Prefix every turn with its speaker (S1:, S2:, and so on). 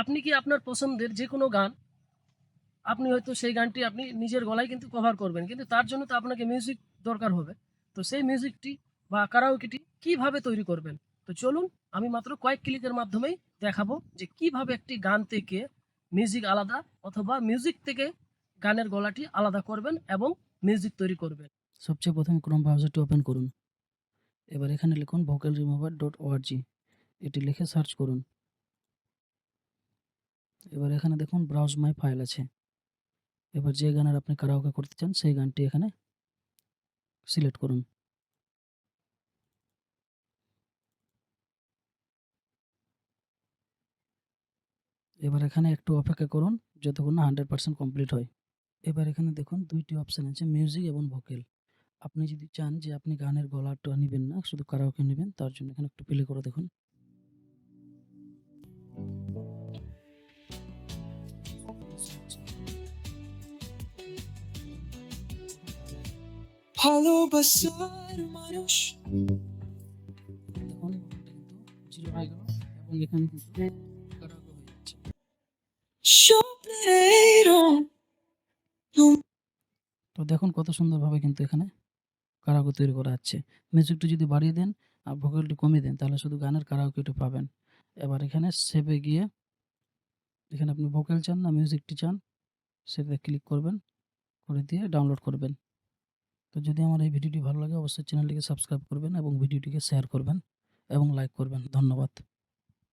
S1: আপনি কি আপনার পছন্দের যে কোনো গান, আপনি হয়তো সেই গানটি আপনি নিজের গলায় কিন্তু কভার করবেন, কিন্তু তার জন্য তো আপনাকে মিউজিক দরকার হবে। তো সেই মিউজিকটি বা কারাওকেটি কীভাবে তৈরি করবেন? তো চলুন, আমি মাত্র কয়েক ক্লিকের মাধ্যমেই দেখাবো যে কীভাবে একটি গান থেকে মিউজিক আলাদা অথবা মিউজিক থেকে গানের গলাটি আলাদা করবেন এবং মিউজিক তৈরি করবেন।
S2: সবচেয়ে প্রথম ক্রোম ব্রাউজারটি ওপেন করুন। এবার এখানে লিখুন ভোকাল রিমুভার ডট ওআরজি এটি লিখে সার্চ করুন। এবার এখানে দেখুন ব্রাউজ মাই ফাইল আছে। এবার যে গানের আপনি কারাওকে করতে চান, সেই গানটি এখানে সিলেক্ট করুন। এবার এখানে একটু অপেক্ষা করুন যতক্ষণ না হান্ড্রেড পার্সেন্ট কমপ্লিট হয়। এবার এখানে দেখুন দুইটি অপশান আছে মিউজিক এবং ভোকেল আপনি যদি চান যে আপনি গানের গলাটা নেবেন না, শুধু কারাওকে নেবেন, তার জন্য এখানে একটু প্লে করে দেখুন।
S3: স্বপ্নের
S2: তো দেখুন কত সুন্দরভাবে কিন্তু এখানে কারাওকে তৈরি করা যাচ্ছে মিউজিকটা যদি বাড়িয়ে দেন আর ভোকালটি কমিয়ে দেন, তাহলে শুধু গানের কারাওকেটা পাবেন। এবার এখানে সেভে গিয়ে এখানে আপনি ভোকাল চান না মিউজিকটি চান, সেটাতে ক্লিক করবেন, করে দিয়ে ডাউনলোড করবেন। তো যদি আমার এই ভিডিওটি ভালো লাগে, অবশ্যই চ্যানেলটিকে সাবস্ক্রাইব করবেন এবং ভিডিওটিকে শেয়ার করবেন এবং লাইক করবেন। ধন্যবাদ।